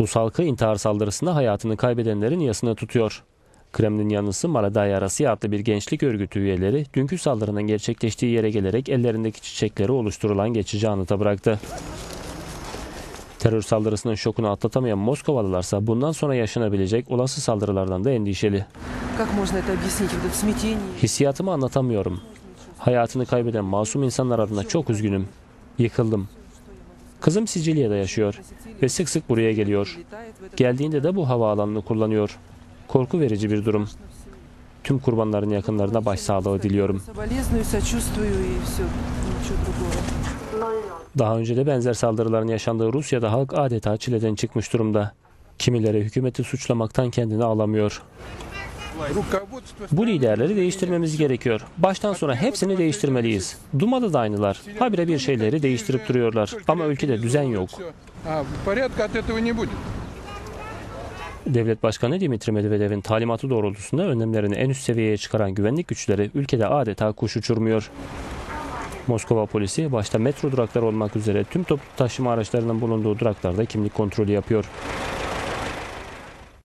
Rus halkı intihar saldırısında hayatını kaybedenlerin yasını tutuyor. Kremlin yanlısı Maradaya Rasiya adlı bir gençlik örgütü üyeleri dünkü saldırının gerçekleştiği yere gelerek ellerindeki çiçekleri oluşturulan geçici anıta bıraktı. Terör saldırısının şokunu atlatamayan Moskovalılarsa bundan sonra yaşanabilecek olası saldırılardan da endişeli. Hissiyatımı anlatamıyorum. Hayatını kaybeden masum insanlar adına çok üzgünüm. Yıkıldım. Kızım Sicilya'da yaşıyor ve sık sık buraya geliyor. Geldiğinde de bu havaalanını kullanıyor. Korku verici bir durum. Tüm kurbanların yakınlarına başsağlığı diliyorum. Daha önce de benzer saldırıların yaşandığı Rusya'da halk adeta çileden çıkmış durumda. Kimileri hükümeti suçlamaktan kendini alamıyor. Bu liderleri değiştirmemiz gerekiyor. Baştan sona hepsini değiştirmeliyiz. Duma'da da aynılar. Habire bir şeyleri değiştirip duruyorlar. Ama ülkede düzen yok. Devlet Başkanı Dimitri Medvedev'in talimatı doğrultusunda önlemlerini en üst seviyeye çıkaran güvenlik güçleri ülkede adeta kuş uçurmuyor. Moskova polisi başta metro durakları olmak üzere tüm toplu taşıma araçlarının bulunduğu duraklarda kimlik kontrolü yapıyor.